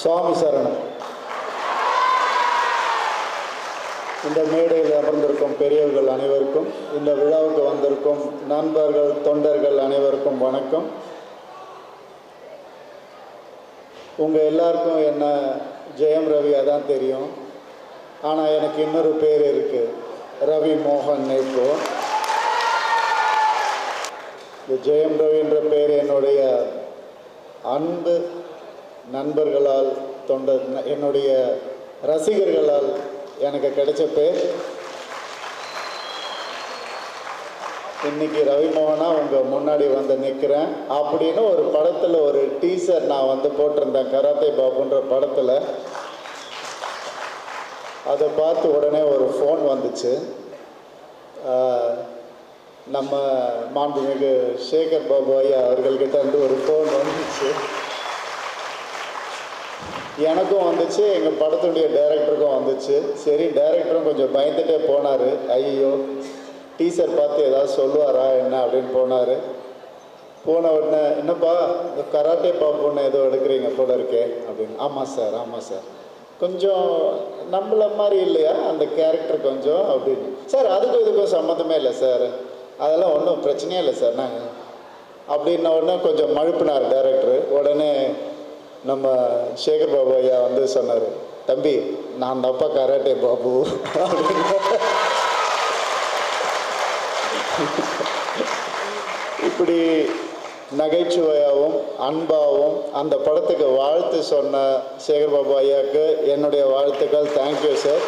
சுவாமி சரணம் இந்த மேடையில் அமர்ந்திருக்கும் பெரியவர்கள் அனைவருக்கும் இந்த விழாவுக்கு வந்திருக்கும் நண்பர்கள் தொண்டர்கள் அனைவருக்கும் வணக்கம். உங்கள் எல்லாருக்கும் என்ன ஜெயம் ரவியாக தான் தெரியும். ஆனால் எனக்கு இன்னொரு பேர் இருக்குது ரவி மோகன் இப்போ இந்த ஜெயம் ரவின்ற பேர் என்னுடைய அன்பு நண்பர்களால் தொண்ட என்னுடைய ரசிகர்களால் எனக்கு கிடைச்ச பேர். இன்னைக்கு ரவிமோகனா உங்கள் முன்னாடி வந்து நிற்கிறேன் அப்படின்னு ஒரு படத்தில் ஒரு டீசர் நான் வந்து போட்டிருந்தேன். கராத்தே பாபுன்ற படத்தில். அதை பார்த்து உடனே ஒரு ஃபோன் வந்துச்சு. நம்ம மாண்புமிகு சேகர் பாபு ஐயா அவர்கள்கிட்ட வந்து ஒரு ஃபோன் வந்துச்சு எனக்கும் வந்துச்சு எங்கள் படத்துடைய டைரக்டருக்கும் வந்துச்சு. சரி டைரக்டரும் கொஞ்சம் பயந்துட்டே போனார். ஐயோ டீச்சர் பார்த்து ஏதாவது சொல்லுவாரா என்ன அப்படின்னு போனார். போன உடனே என்னப்பா இந்த கராட்டே பாப்போன்னு ஏதோ எடுக்கிறீங்க போல இருக்கே அப்படின்னு. ஆமாம் சார் ஆமாம் சார். கொஞ்சம் நம்மள மாதிரி இல்லையா அந்த கேரக்டர் கொஞ்சம் அப்படின்னு. சார் அதுக்கும் இதுக்கும் சம்மந்தமே இல்லை சார். அதெல்லாம் ஒன்றும் பிரச்சனையே இல்லை சார் நாங்கள் அப்படின்ன உடனே கொஞ்சம் மழுப்பினார் டேரக்டர் உடனே நம்ம சேகர் பாபு ஐயா வந்து சொன்னார் தம்பி நான் தப்பா கராட்டே பாபு. இப்படி நகைச்சுவையாகவும் அன்பாகவும் அந்த படத்துக்கு வாழ்த்து சொன்ன சேகர் பாபு ஐயாவுக்கு என்னுடைய வாழ்த்துக்கள். Thank you sir